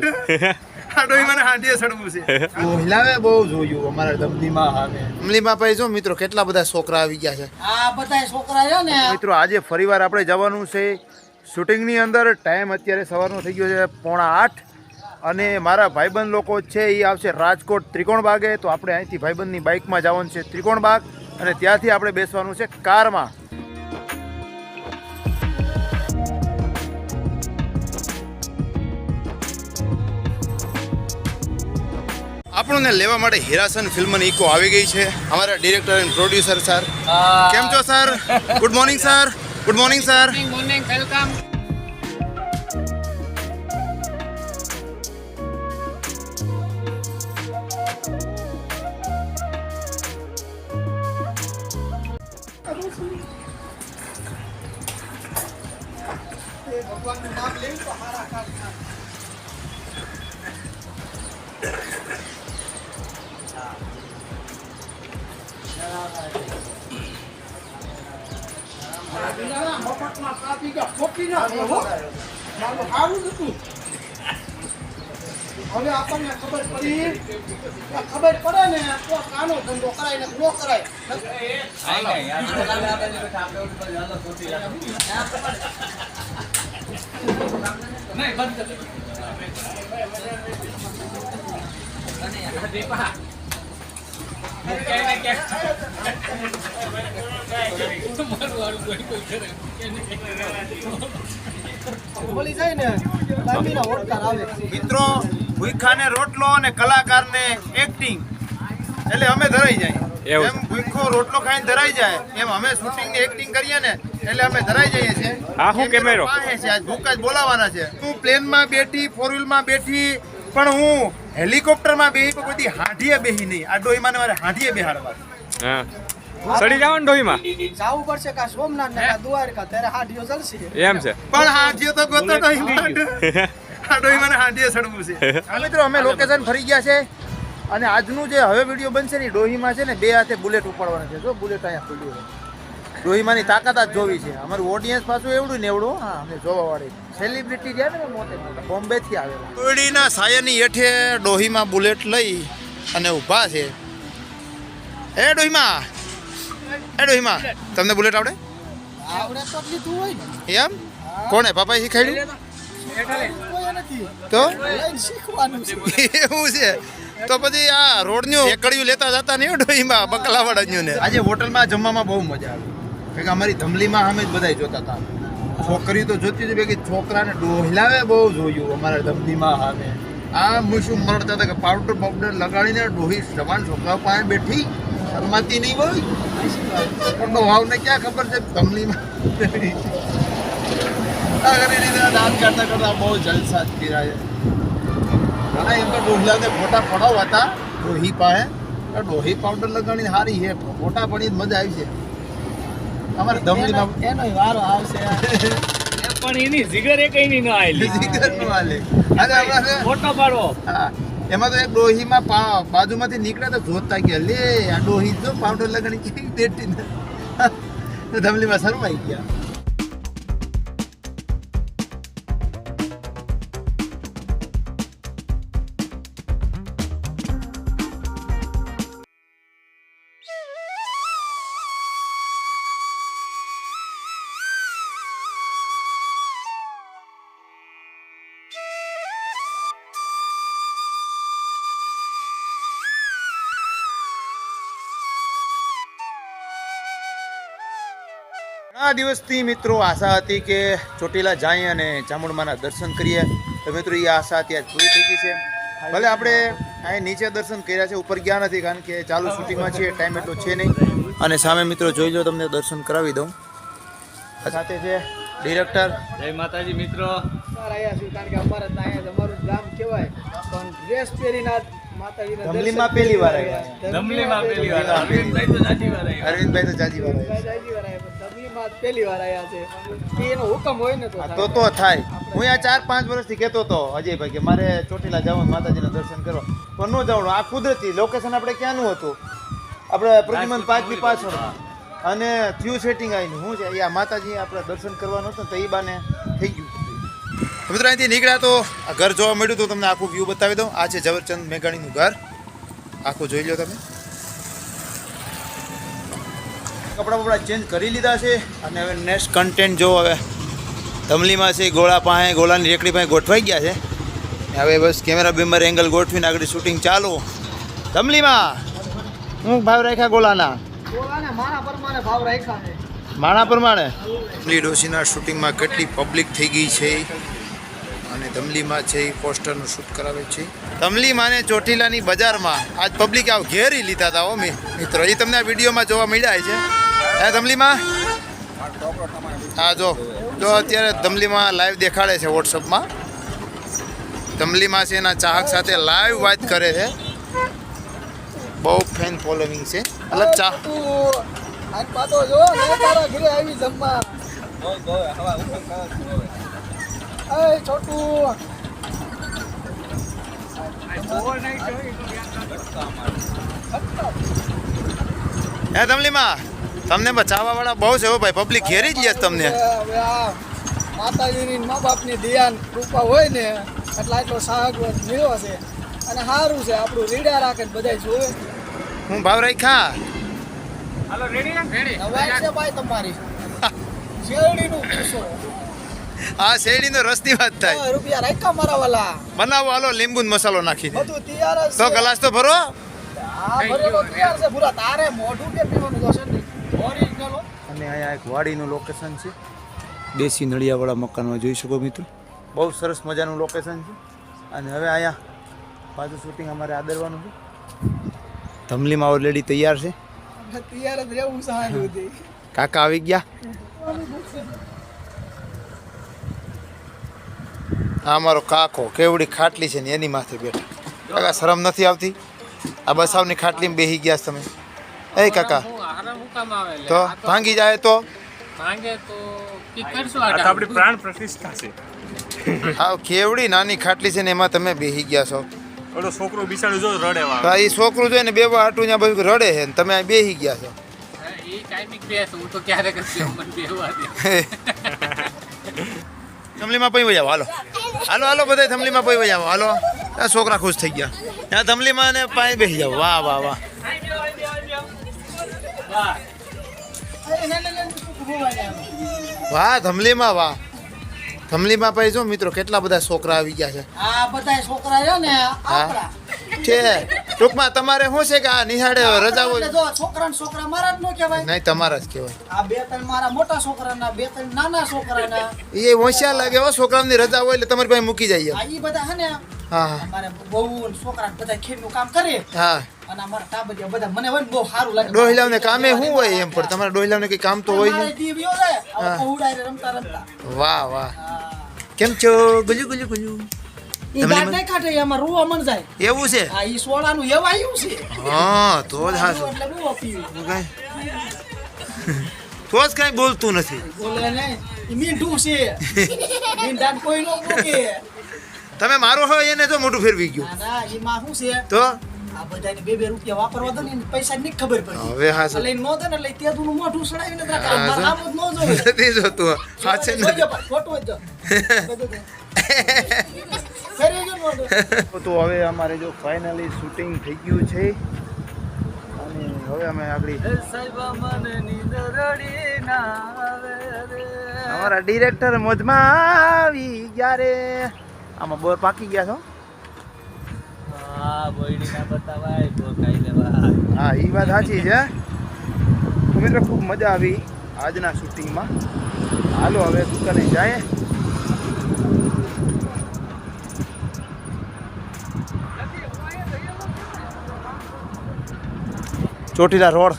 આપણે જવાનું છે. શૂટિંગની અંદર ટાઈમ અત્યારે સવારનો થઈ ગયો છે પોણા આઠ. અને મારા ભાઈબંધ લોકો છે એ આવશે રાજકોટ ત્રિકોણ બાગે. તો આપણે અહીંથી ભાઈબંધની બાઇકમાં જવાનું છે ત્રિકોણ બાગ. અને ત્યાંથી આપણે બેસવાનું છે કારમાં. આપણને લેવા માટે હિરાસન ફિલ્મની ઇકો આવી ગઈ છે. અમારા ડિરેક્ટર એન્ડ પ્રોડ્યુસર સર કેમ છો sir good morning sir good morning sir morning welcome હવે આપણને ખબર પડી? ખબર પડે ને તો કાનો ધંધો કરાય ને નો કરાય ને બાકીના ઓડકાર આવે મિત્રો ભૂખાને રોટલો અને કલાકારને એક્ટિંગ એટલે અમે ધરાઈ જાય. એમ ભૂખો રોટલો ખાઈને ધરાઈ જાય એમ અમે શૂટિંગની એક્ટિંગ કરીએ ને એટલે અમે ધરાઈ જઈએ છીએ. આ હું કેમેરો? છે આજ ભૂકા જ બોલાવાના છે. હું પ્લેનમાં બેઠી ફોર વ્હીલમાં બેઠી પણ હું હેલિકોપ્ટરમાં બેહી પણ બધી હાંઢીએ બેહી નહીં. આ ડોહીમાં ને મારે હાંઢીએ બેહાડવા હા. સડી જવાનું ડોહીમાં. જાવું પડશે કા સોમનાથ ને કા દ્વારકા? ત્યારે હાડીઓ ચાલશે એમ છે. પણ હાંઢીઓ તો ગોતો નહીં આ ડોહી મને હાંઢીએ સડવું છે. મિત્રો અમે લોકેશન ફરી ગયા છે અને આજનું જે હવે વીડિયો બનશે ને ડોહીમાં છે ને બે હાથે બુલેટ ઉપાડવાના છે. જો બુલેટ અહીંયા ખુલ્યું છે ડોહીમાંની તાકાત જ જોવી છે. અમારું ઓડિયન્સ પાછું એવડું ને એવડું હા અમે જોવા વાળી. સેલિબ્રિટી રહ્યા ને મોટે મોટા બોમ્બે થી આવેલા. કોયડીના સાયરની હેઠે ડોહીમાં બુલેટ લઈ અને ઊભા છે. એ ડોહીમાં એ ડોહીમાં તમને બુલેટ આવડે? આવડે તો લીધું હોય ને. એમ? કોણે પાપાએ શીખાડ્યું તો? શીખવાનું એવું છે. તો પછી આ રોડનું એકડિયું લેતા જતા નહીં ડોહીમાં બકલાવાળાનું ને. આજે હોટલમાં જમવામાં બહુ મજા આવી. કે અમારી ધમલીમાં અમે જ બધા જોતા હતા. છોકરી તો જોતી હતી કે છોકરાને ડોહલાવે બહુ જોયું અમારા ધમલીમાં સામે. આ હું શું મળતા હતા કે પાવડર પાવડર લગાડીને ડોહી સવાન છોકરાઓ પાસે બેઠી. શરમાતી નહીં હોય. પણ ભાવને ક્યાં ખબર છે? ધમલીમાં દાંત કાઢતા કરતા બહુ જલસા કર્યા. છે એમ તો ડોહલાને ફોટા પડાવ હતા ડોહી પાસે. ડોહી પાવડર લગાડીને સારી છે. ફોટા પડી મજા આવી છે. અમારે ધમલીમાં એનો વારો આવશે પણ એની જીગર એ કઈ નહીં આવેલી જીગરનું હાલે. અરે હમણાં છે- ફોટો પાડો. હા એમાં તો એક ડોહીમાં પા- બાજુમાંથી નીકળ્યા તો જોતા ગયા. લે આ ડોહી જો પાવડર લગાડી કેવી બેટી ને તો ધમલીમાં શરમાઈ ગયા. ઘણા દિવસથી મિત્રો આશા હતી કે ચોટીલા જાય અને ચામુંડમાના દર્શન કરીએ. તો મિત્રો એ આશા અત્યારે પૂરી થઈ ગઈ છે. ભલે આપણે અહીં નીચે દર્શન કર્યા છે ઉપર ગયા નથી કારણ કે ચાલુ શૂટિંગમાં છીએ ટાઈમ એટલો છે નહીં. અને સામે મિત્રો જોઈ લો તમને દર્શન કરાવી દઉં. સાથે છે ડિરેક્ટર. જય માતાજી મિત્રો. છું કારણ કે અમારે અહીંયા અમારું ગામ કહેવાય. પણ ડ્રેસ પહેરીને પહેલી વાર આવ્યા. દમલીમાં પહેલી વાર અરવિંદભાઈ તો જાજી વાર આવ્યા. અરવિંદભાઈ તો જાજી વાર આવ્યા. પહેલી વાર આવ્યા છે. એનો હુકમ હોય ને તો તો તો થાય. હું આ ચાર પાંચ વર્ષથી કહેતો હતો અજયભાઈ કે મારે ચોટીલા જવાનું માતાજીના દર્શન કરવા. પણ ન જવાનું. આ કુદરતી લોકેશન આપણે ક્યાંનું હતું? આપણે પ્રતિમંત પાંચની પાછળમાં અને થયું સેટિંગ આવીને. શું છે આ માતાજી આપણે દર્શન કરવાનું હતું ને તો એ બાને થઈ ગયું. મિત્રો અહીંથી નીકળ્યા તો આ ઘર જોવા મળ્યું તો તમને આખું વ્યૂ બતાવી દઉં. આ છે ઝવેરચંદ મેઘાણીનું ઘર. આખું જોઈ લો તમે. કપડાં બપડા ચેન્જ કરી લીધા છે અને હવે નેક્સ્ટ કન્ટેન્ટ જો હવે તમલીમાં છે ગોળા પાસે ગોળાની રેકડી પાસે ગોઠવાઈ ગયા છે. હવે બસ કેમેરા બેમર એંગલ ગોઠવીને આગળ શૂટિંગ ચાલુ. તમલીમાં હું ભાવ રાખ્યા ગોળાના? ગોળાને પ્રમાણે ભાવ રાખ્યા માણા પ્રમાણે? ધમલી ડોશીના શૂટિંગમાં કેટલી પબ્લિક થઈ ગઈ છે અને તમલીમાં છે એ પોસ્ટરનું શૂટ કરાવે છે. તમલીમાં ને ચોટીલાની બજારમાં આજ પબ્લિક આવ ઘેરી લીધા હતા હો મેં મિત્રો. એ તમને આ વિડીયોમાં જોવા મળ્યા છે હે ધમલીમાં? હા, જો. જો અત્યારે ધમલીમાં લાઈવ દેખાડે છે વોટ્સઅપમાં ધમલીમાં છે એના ચાહક સાથે લાઈવ વાત કરે છે. બહુ ફેન ફોલોવિંગ છે. અલગ ચા છોટું હે તમલીમાં તમને બચાવવા વાળા બહુ છે ભાઈ પબ્લિક ઘેરી જ લે તમને. હવે આ માતાજીની મા બાપની ધ્યાન કૃપા હોય ને એટલા એટલો સાહસ મળ્યો છે. અને સારું છે આપણું રીડા રાખે બધા બધાય જોવે. હું ભાવ રાખ્યા? હાલો રેડી. રેડી નવાઈ છે ભાઈ તમારી. શેરડીનું પૂછો. આ શેરડીનો રસની વાત થાય. રૂપિયા રાખ્યા મારા વાલા. બનાવો હાલો લીંબુ ને મસાલો નાખીને. બધું તૈયાર તો ગ્લાસ તો ભરો. હા ભરેલો તૈયાર છે. પૂરા તારે મોઢું કે પીવાનું જોશે ને. અને અહીંયા એક વાડીનું લોકેશન છે. દેશી નળિયાવાળા મકાનમાં જોઈ શકો મિત્રો. બહુ સરસ મજાનું લોકેશન છે. અને હવે અહીંયા પાછું શૂટિંગ અમારે આદરવાનું છે. ધમલીમાં ઓલરેડી તૈયાર છે. તૈયાર જ રહેવું છે કાકા આવી ગયા. આ મારો કાકો કેવડી ખાટલી છે ને એની માથે બેઠા. કાકા શરમ નથી આવતી? આ બસાવની ખાટલીમાં બેહી ગયા તમે. એ કાકા તો ભાંગી જાય તો? માંગે તો કી કરશું આ તો આપણી પ્રાણ પ્રતિષ્ઠા છે. હા કેવડી નાની ખાટલી છે ને એમાં તમે બેહી ગયા છો. ઓલો છોકરો બિચારો જો તો આ ઈ છોકરું જોઈને બે હાટું ત્યાં બધું રડે છે ને તમે આ બેહી ગયા છો. હા, ઈ ટાઈમિંગ બેસ હું તો ક્યારેક જ મને બેહવા દે. થમલીમાં પઈ વજાવો હાલો. હાલો હાલો બધા થમલીમાં પઈ વજાવો હાલો. આ છોકરા ખુશ થઈ ગયા. ત્યાં થમલીમાં ને પાણી બેસી જાવ વાહ વાહ વાહ. વાહ ધમલીમાં વાહ. ધમલીમાં પછી જો મિત્રો કેટલા બધા છોકરા આવી ગયા છે. આ બધા છોકરા છે ને આપણા. છે. ટૂંકમાં તમારે શું છે કે આ નિહાળે રજા હોય જો છોકરા ને છોકરા મારા જ નો કહેવાય. નહીં તમારા જ કહેવાય. આ બે ત્રણ મારા મોટા છોકરાના બે ત્રણ નાના છોકરાના. એ હોશિયાર લાગે હો છોકરાની રજા હોય એટલે તમારી પાસે મૂકી જઈએ આ બધા હે ને હા હા. અમારે બહુ છોકરા બધા ખેતનું કામ કરે. હા. અને અમારા ટાબરિયા બધા મને હોય ને બહુ સારું લાગે. ડોહિલાવને કામે શું હોય એમ પણ? તમારા ડોહિલાવને કઈ કામ તો હોય મારે નહીં? દી વ્યો રે હા. આવો પહોળાય રે રમતા રમતા. વાહ વાહ. કેમ છો? ગુજુ ગુજુ ગુજુ. ઈ તમને દાંત મને- નહીં કાઢે એમાં રૂવા મન જાય. એવું છે? આ ઈ સોડાનું એવાયું છે. હા તો જ હાચું એટલે રૂવો પીવું હું કાંઈ. તો જ કાંઈ બોલતું નથી. તમે મારો હોય એને તો મોટું ફેરવી ગયું. તો? આ બધાને બે બે રૂપિયા વાપરવા દો ને પૈસા ની ખબર પડી. હવે હા એટલે ઈ નો દે ને એટલે ત્યાં તું મોઢું સડાવીને જ રાખે. જ નો. નથી જોતું. હા છે ને. જ. તો હવે અમારે જો ફાઇનલી શૂટિંગ થઈ ગયું છે. અને હવે અમે આગળ અમારા ડિરેક્ટર મોજમાં આવી ગયા રે. આમાં બોર પાકી ગયા છો? હા બોયડી ના બતાવાય તો ખાઈ લેવા હા એ વાત સાચી છે. તો મિત્રો, ખૂબ મજા આવી આજના શૂટિંગમાં. હાલો, હવે દુકાને જાય. ચોટીલા રોડ.